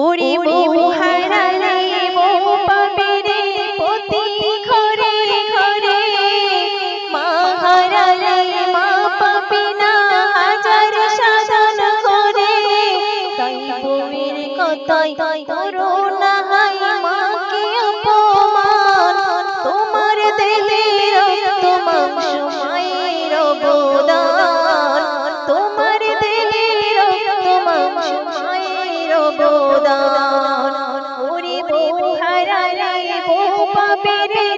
ওরে বউ হারালে বউ পাবে রে পতি ঘরে ঘরে মা হারালে মা পাবে না হাজার সাধন করে। তাই বউয়ের কথাই করো না হাই, মাকে অপমান। তোমার দেহে রক্ত মাংস বউ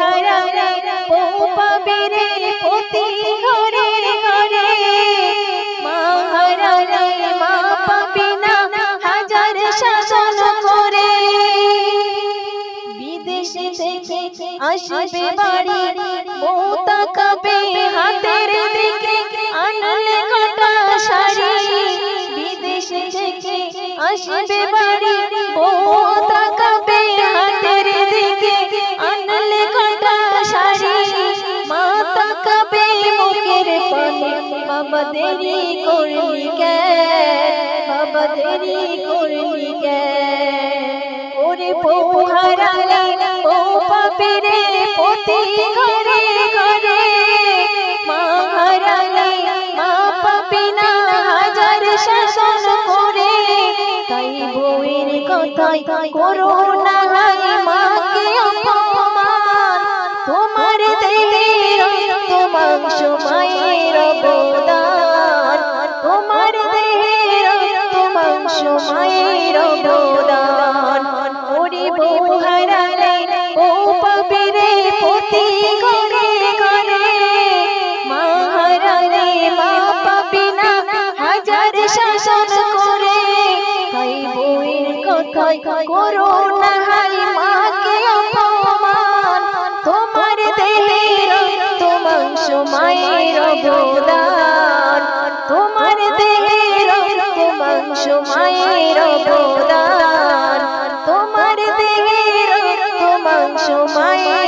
হারালে বউ পাবে রে প্রতি ঘরে ঘরে। মা হারালে মা পাবে না, হাজার শাসন করে। বিদেশে থেকে আসবে বাড়ি বউ তাকাবে হাতের দিকে। আনলে কটা শাড়ি, বিদেশে থেকে আসবে বাড়ি বউ বাবা দেরি করলি কে? বাবা দেরি করলি কে? ওরে বউ হারালে বউ পাবে রে পতি ঘরে ঘরে। মা হারালে মা পাবে হাজার শাসন করে। তোমার রক্ত মাংস রাজ শাসন করে কই বইয়ের কথাই করো না হাই মাকে অপমান। তোমার দেহের তোমাংশ মায়ের অবদান। তোমার দেহের তোমাংশ মায়ের অবদান। তোমার দেহের তোমাংশ মায়ের